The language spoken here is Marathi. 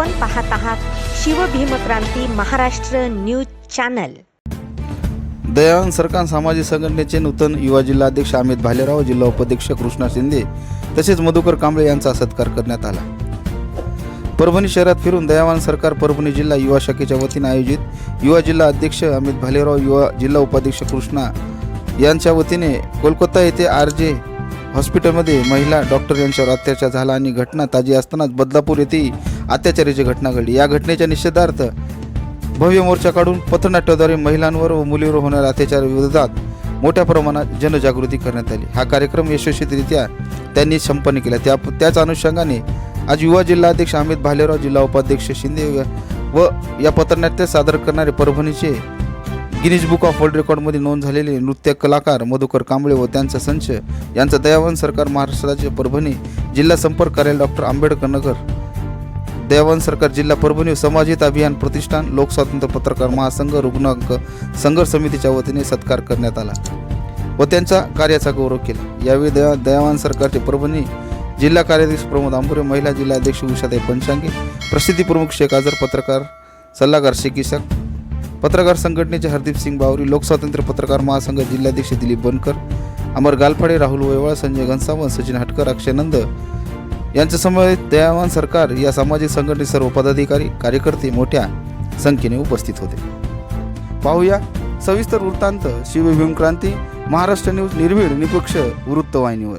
आपण पाहत आहात शिवभीमक्रांती महाराष्ट्र न्यूज चॅनल. दयानंद सरकार सामाजिक संघटनेचे नूतन युवा जिल्हा अध्यक्ष अमित भालेराव जिल्हा उपाध्यक्ष कृष्णा शिंदे तसेच मधुकर कांबळे यांचा सत्कार करण्यात आला. परभणी शहरात फिरून दयावान सरकार परभणी जिल्हा युवा शाखेच्या वतीने आयोजित युवा जिल्हा अध्यक्ष अमित भालेराव युवा जिल्हा उपाध्यक्ष कृष्णा यांच्या वतीने कोलकाता येथे आर जे हॉस्पिटलमध्ये महिला डॉक्टर यांच्यावर अत्याचार झाला आणि घटना ताजी असतानाच बदलापूर येथे अत्याचाराची घटना घडली. या घटनेच्या निषेधार्थ भव्य मोर्चाकडून पथनाट्याद्वारे महिलांवर व मुलीवर होणाऱ्या अत्याचार विरोधात मोठ्या प्रमाणात जनजागृती करण्यात आली. हा कार्यक्रम यशस्वीरित्या त्यांनी संपन्न केला. त्या त्याच अनुषंगाने आज युवा जिल्हाध्यक्ष अमित भालेराव जिल्हा उपाध्यक्ष शिंदे व या पथनाट्य सादर करणारे परभणीचे गिनीज बुक ऑफ वर्ल्ड रेकॉर्डमध्ये नोंद झालेले नृत्य कलाकार मधुकर कांबळे व त्यांचा संच यांचा दयावन सरकार महाराष्ट्राचे परभणी जिल्हा संपर्क कार्यालय डॉक्टर आंबेडकर नगर दयावान सरकार जिल्हा परभणी समाजित अभियान प्रतिष्ठान लोकस्वातंत्र्य पत्रकार महासंघ रुग्णांक संघर्ष समितीच्या वतीने सत्कार करण्यात आला व त्यांचा कार्याचा गौरव केला. यावेळी दया दयावान सरकारचे परभणी जिल्हा कार्याध्यक्ष प्रमोद आंबुरे महिला जिल्हाध्यक्ष उषाताई पंचांगे प्रसिद्धी प्रमुख शेख आझर पत्रकार सल्लागार शेख इसाक पत्रकार संघटनेचे हरदीप सिंग बावरी लोकस्वातंत्र्य पत्रकार महासंघ जिल्हाध्यक्ष दिलीप बनकर अमर गालफाडे राहुल वैवाळ संजय घनसावंत सचिन हटकर अक्षय नंद यांच्या समवेत दयावान सरकार या सामाजिक संघटनेचे सर्व पदाधिकारी कार्यकर्ते मोठ्या संख्येने उपस्थित होते. पाहूया सविस्तर वृत्तांत. शिवभीमक्रांती महाराष्ट्र न्यूज निर्भीड निपक्ष वृत्तवाहिनीवर.